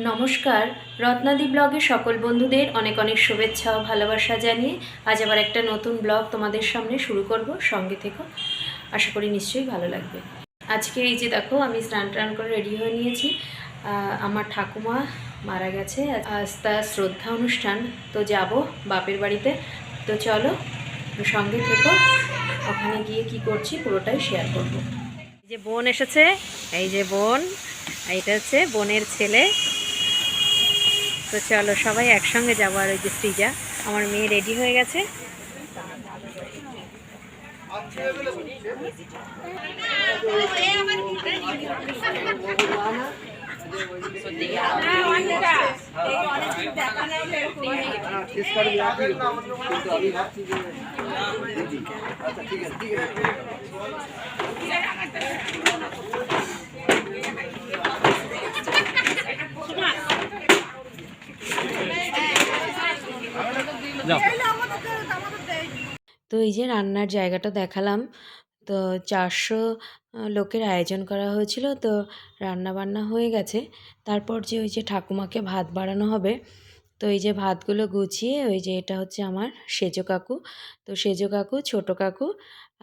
নমস্কার। রত্নাদি ব্লগে সকল বন্ধুদের অনেক অনেক শুভেচ্ছা ও ভালোবাসা জানিয়ে আজ আবার একটা নতুন ব্লগ তোমাদের সামনে শুরু করব। সঙ্গে থেকো। আশা করি নিশ্চয়ই ভালো লাগবে। আজকে এই যে দেখো, আমি স্নান টান করে রেডি হয়ে নিয়েছি। আমার ঠাকুমা মারা গেছে। আজ তার শ্রদ্ধা অনুষ্ঠান। তো যাব বাপের বাড়িতে। তো চলো, সঙ্গে থেকো। ওখানে গিয়ে কি করছি পুরোটাই শেয়ার করব। যে বোন এসেছে। এই যে বোন, এইটা হচ্ছে বোনের ছেলে। তো চলো সবাই একসঙ্গে যাব আর ওই যে সৃজা আমার মেয়ে রেডি হয়ে গেছে। তো এই যে রান্নার জায়গাটা দেখালাম, তো চারশো লোকের আয়োজন করা হয়েছিল, তো রান্না বান্না হয়ে গেছে। তারপর যে ওই যে ঠাকুমাকে ভাত বাড়ানো হবে, তো এই যে ভাতগুলো গুছিয়ে, ওই যে এটা হচ্ছে আমার সেজো কাকু। তো সেজো কাকু, ছোটো কাকু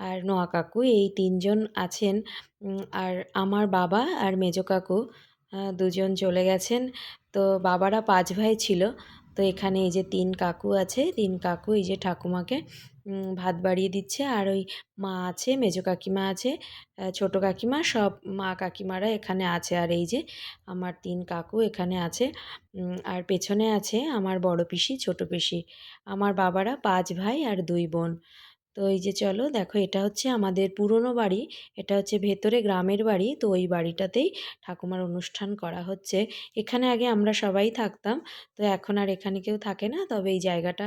আর নোয়া কাকু, এই তিনজন আছেন। আর আমার বাবা আর মেজো কাকু দুজন চলে গেছেন। তো বাবারা পাঁচ ভাই ছিল, তো এখানে এই যে তিন কাকু আছে, তিন কাকু এই যে ঠাকুমাকে ভাত বাড়িয়ে দিচ্ছে। আর ওই মা আছে, মেজো কাকিমা আছে ছোটো কাকিমা, সব মা কাকিমারা এখানে আছে। আর এই যে আমার তিন কাকু এখানে আছে আর পেছনে আছে আমার বড় পিসি, ছোটো পিসি। আমার বাবারা পাঁচ ভাই আর দুই বোন। তো এই যে চলো দেখো, এটা হচ্ছে আমাদের পুরনো বাড়ি, এটা হচ্ছে ভেতরে গ্রামের বাড়ি। তো ওই বাড়িটাতেই ঠাকুমার অনুষ্ঠান করা হচ্ছে। এখানে আগে আমরা সবাই থাকতাম, তো এখন আর এখানে কেউ থাকে না। তবে এই জায়গাটা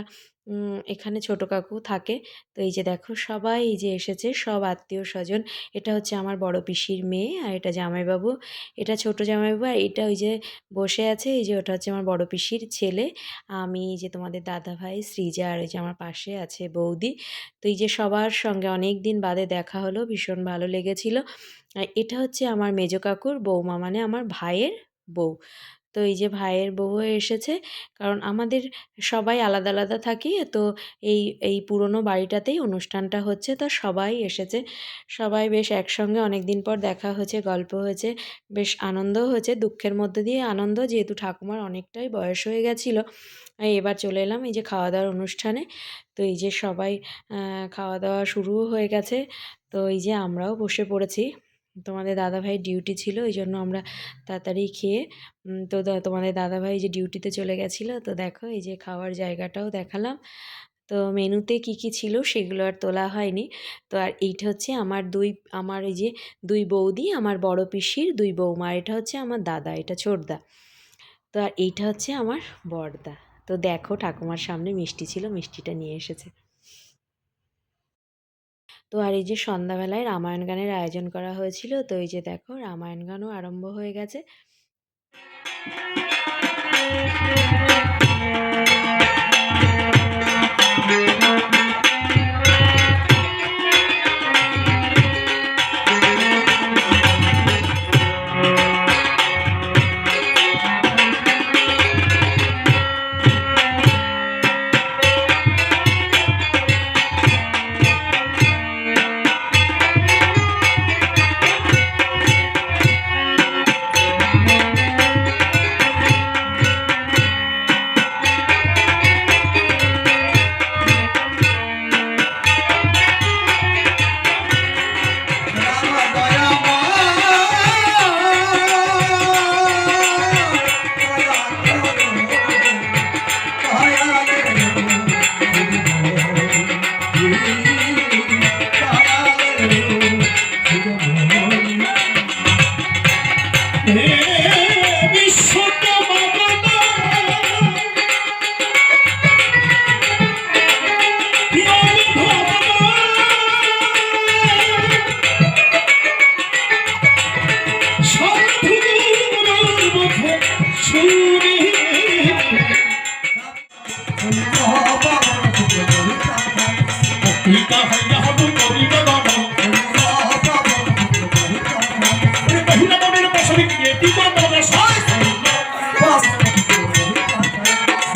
এখানে ছোটো কাকু থাকে। তো এই যে দেখো, সবাই এই যে এসেছে, সব আত্মীয় স্বজন। এটা হচ্ছে আমার বড় পিসির মেয়ে আর এটা জামাইবাবু। এটা ছোট জামাইবাবু আর এটা ওই যে বসে আছে, এই যে ওটা হচ্ছে আমার বড় পিসির ছেলে। আমি যে তোমাদের দাদা ভাই সৃজা আর এই যে আমার পাশে আছে বৌদি। তো এই যে সবার সঙ্গে অনেক দিন বাদে দেখা হলো, ভীষণ ভালো লেগেছিল। আর এটা হচ্ছে আমার মেজো কাকুর বৌমা মানে আমার ভাইয়ের বউ। তো এই যে ভাইয়ের বউ এসেছে, কারণ আমাদের সবাই আলাদা আলাদা থাকি, তো এই এই পুরনো বাড়িটাতেই অনুষ্ঠানটা হচ্ছে, তো সবাই এসেছে। সবাই বেশ একসঙ্গে অনেক দিন পর দেখা হয়েছে, গল্প হয়েছে, বেশ আনন্দও হয়েছে, দুঃখের মধ্যে দিয়ে আনন্দ, যেহেতু ঠাকুমার অনেকটাই বয়স হয়ে গেছিল। এবার চলে এলাম এই যে খাওয়া দাওয়ার অনুষ্ঠানে। তো এই যে সবাই খাওয়া দাওয়া শুরুও হয়ে গেছে, তো এই যে আমরাও বসে পড়েছি। তোমাদের দাদাভাই ডিউটি ছিল ওই জন্য আমরা তাড়াতাড়ি খেয়ে তো তোমাদের দাদাভাই যে ডিউটিতে চলে গেছিল, তো দেখো এই যে খাওয়ার জায়গাটাও দেখালাম। তো মেনুতে কি কি ছিল সেগুলো আর তোলা হয়নি। তো আর এইটা হচ্ছে আমার দুই, আমার এই যে দুই বৌদি, আমার বড় পিসির দুই বৌমা এটা হচ্ছে আমার দাদা, এটা ছোটদা। তো আর এইটা হচ্ছে আমার বড়দা। তো দেখো ঠাকুমার সামনে মিষ্টি ছিল, মিষ্টিটা নিয়ে এসেছে। তো আর এই যে সন্ধ্যাবেলায় রামায়ণ গানের আয়োজন করা হয়েছিল, তো এই যে দেখো রামায়ণ গানও আরম্ভ হয়ে গেছে। Yeah.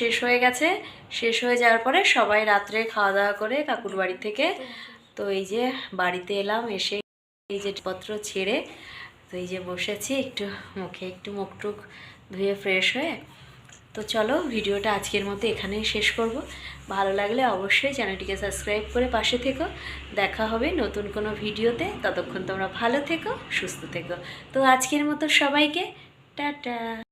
শেষ হয়ে গেছে। শেষ হয়ে যাওয়ার পরে সবাই রাত্রে খাওয়া দাওয়া করে কাকুর বাড়ি থেকে। তো এই যে বাড়িতে এলাম, এসে এই যে পত্র ছেড়ে তো এই যে বসেছি একটু মুখে একটু মুখ টুক ধুয়ে ফ্রেশ হয়ে। তো চলো ভিডিওটা আজকের মতো এখানেই শেষ করব। ভালো লাগলে অবশ্যই চ্যানেলটিকে সাবস্ক্রাইব করে পাশে থেকো। দেখা হবে নতুন কোনো ভিডিওতে। ততক্ষণ তোমরা ভালো থেকো, সুস্থ থেকো। তো আজকের মতো সবাইকে, টাটা।